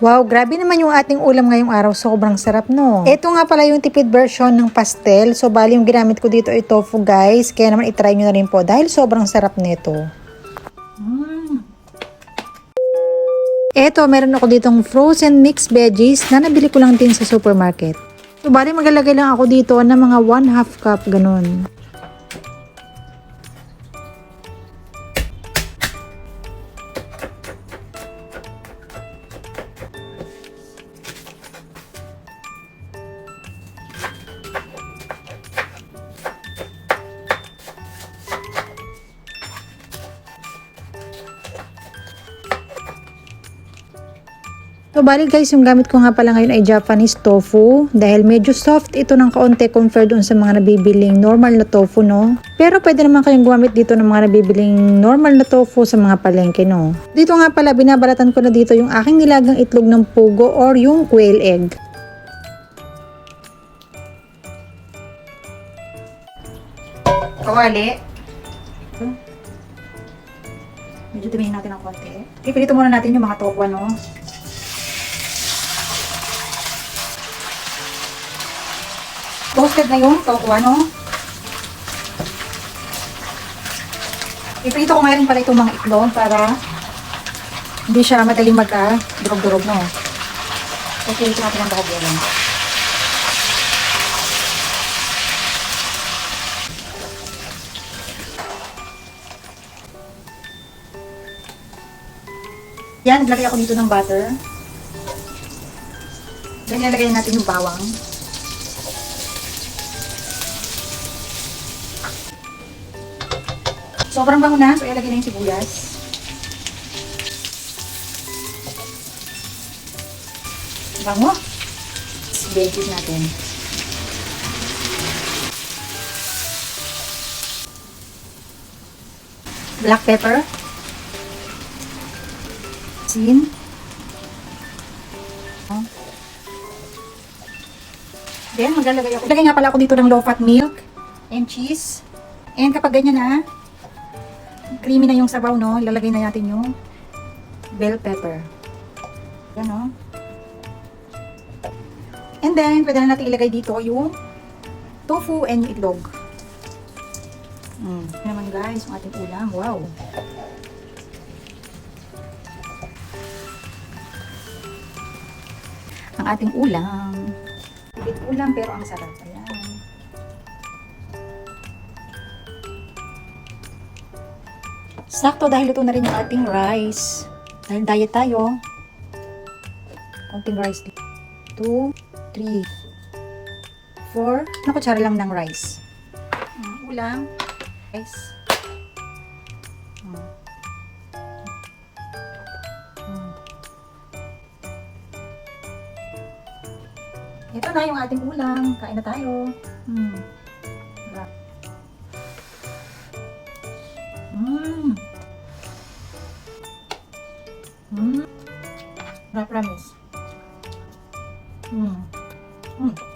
Wow, grabe naman yung ating ulam ngayong araw. Sobrang sarap, no? Ito nga pala yung tipid version ng pastel. So, bali yung ginamit ko dito ay tofu, guys. Kaya naman itry nyo na rin po dahil sobrang sarap nito. Mm. Eto, meron ako ditong frozen mixed veggies na nabili ko lang din sa supermarket. So, bali maglalagay lang ako dito ng mga 1 half cup, ganun. So, bali guys, yung gamit ko nga pala ngayon ay Japanese tofu dahil medyo soft ito ng kaunti compare doon sa mga nabibiling normal na tofu, no? Pero pwede naman kayong gumamit dito ng mga nabibiling normal na tofu sa mga palengke, no? Dito nga pala, binabalatan ko na dito yung aking nilagang itlog ng pugo or yung quail egg. Kawali. Medyo tumihin natin ng konti. Ipilito muna natin yung mga tofu, no? Toasted na yung tofu, ano? Iprito ko ngayon pala itong mga itlog para hindi siya madaling magka-durog-durog, no? Okay, ito natin ang bahagyan. Yan, naglagay ako dito ng butter. Then, nilagay natin yung bawang. Sobrang bango na. So, ilagay na yung sibuyas. Bango. Veggies natin. Black pepper. Sin. Then, maglalagay ako. Lagay nga pala ako dito ng low-fat milk and cheese. And kapag ganyan na, creamy na yung sabaw, no? Ilalagay na natin yung bell pepper. Yan, no? And then, pwede na natin ilagay dito yung tofu and itlog. Mm. Naman guys, yung ating ulam. Wow! Ang ating ulam. Tipid ulam pero ang sarap. Sakto dahil ito na rin yung ating rice. Dahil diet tayo. Konting rice. 2, 3, 4. Na kutsara lang ng rice. Mm, ulam. Rice. Mm. Ito na yung ating ulam. Kain na tayo. Mm. Mmm. Sarap promise. Mmm. Mmm.